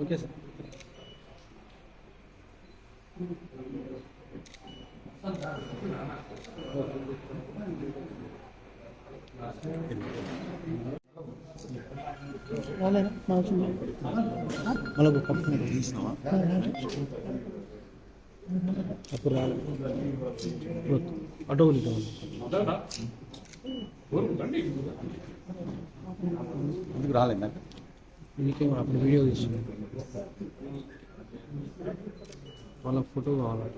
Okay sir రాలేదా మా అవసరం లేదు. మళ్ళీ ఒక కప్పు తీసినావా అప్పుడు రాలేదు అటో ఇటు ఎందుకు రాలేదు నాకు మీకేమో అప్పుడు వీడియో తీసింది వాళ్ళ ఫోటో కావాలి?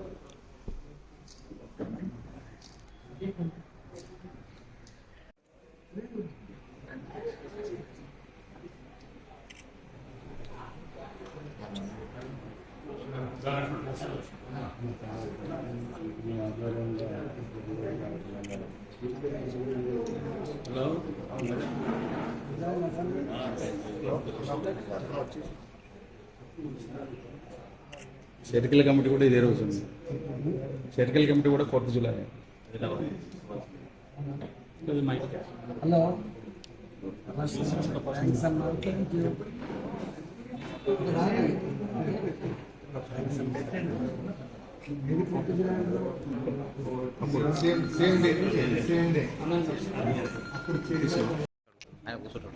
షెటికల్ కమిటీ కూడా ఇదే రోజు ఉంది. షెటికల్ కమిటీ కూడా fourth July. Hello. Same same day same day ఆయన Ahí vosotros.